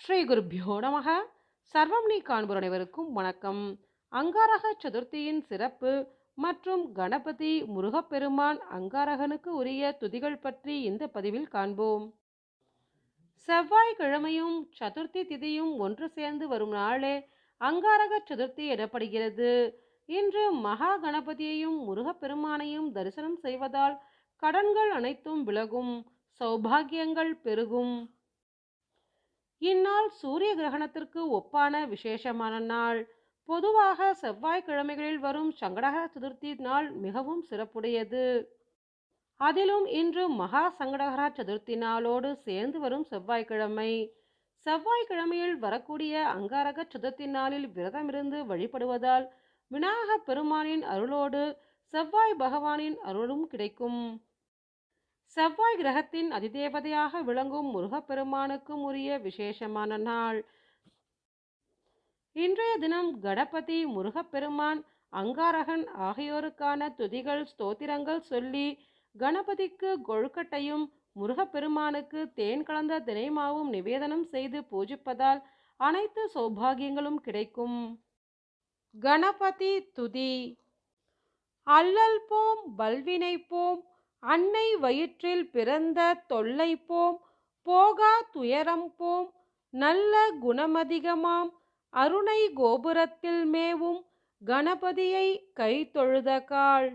ஸ்ரீ குருப்பியோ நமக. சர்வம் நீ காண்போர் அனைவருக்கும் வணக்கம். அங்காரக சதுர்த்தியின் சிறப்பு மற்றும் கணபதி முருகப்பெருமான் அங்காரகனுக்கு உரிய துதிகள் பற்றி இந்த பதிவில் காண்போம். செவ்வாய்க்கிழமையும் சதுர்த்தி திதியும் ஒன்று சேர்ந்து வரும் நாளே அங்காரக சதுர்த்தி எனப்படுகிறது. இன்று மகா கணபதியையும் முருகப்பெருமானையும் தரிசனம் செய்வதால் கடன்கள் அனைத்தும் விலகும் சௌபாகியங்கள் பெருகும். இந்நாள் சூரிய கிரகணத்திற்கு ஒப்பான விசேஷமான நாள். பொதுவாக செவ்வாய்க்கிழமைகளில் வரும் சங்கடகர சதுர்த்தி நாள் மிகவும் சிறப்புடையது. அதிலும் இன்று மகா சங்கடகர சதுர்த்தி நாளோடு சேர்ந்து வரும் செவ்வாய்க்கிழமை. செவ்வாய்க்கிழமையில் வரக்கூடிய அங்காரக சதுர்த்தி நாளில் விரதமிருந்து வழிபடுவதால் விநாயக பெருமானின் அருளோடு செவ்வாய் பகவானின் அருளும் கிடைக்கும். செவ்வாய் கிரகத்தின் அதிதேவதையாக விளங்கும் முருகப்பெருமானுக்கும் உரிய விசேஷமான நாள். இன்றைய தினம் கணபதி முருகப்பெருமான் அங்காரகன் ஆகியோருக்கான துதிகள் ஸ்தோத்திரங்கள் சொல்லி கணபதிக்கு கொழுக்கட்டையும் முருகப்பெருமானுக்கு தேன் கலந்த தினைமாவும் நிவேதனம் செய்து பூஜிப்பதால் அனைத்து சௌபாகியங்களும் கிடைக்கும். கணபதி துதி. அல்லல் போம் பல்வினை போம் அன்னை வயிற்றில் பிறந்த தொல்லை போம் போகா துயரம் போம் நல்ல குணமதிகமாம் அருணை கோபுரத்தில் மேவும் கணபதியை கை தொழுதகாள்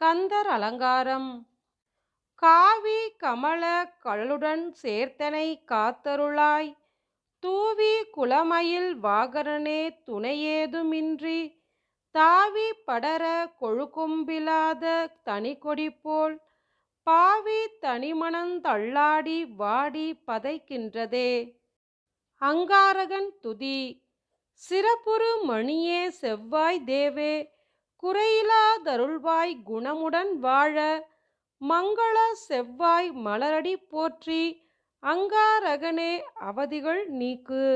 கந்தர் அலங்காரம். காவி கமல கழலுடன் சேர்த்தனை காத்தருளாய் தூவி குளமையில் வாகரனே துணையேதுமின்றி தாவி படர கொழுக்கொம்பிலாத தனிக்கொடி போல் பாவி தனிமணந்தள்ளாடி வாடி பதைக்கின்றதே. அங்காரகன் துதி சிறப்புறு மணியே செவ்வாய் தேவே குறையிலாதருள்வாய் குணமுடன் வாழ மங்கள செவ்வாய் மலரடி போற்றி அங்காரகனே அவதிகள் நீக்கு.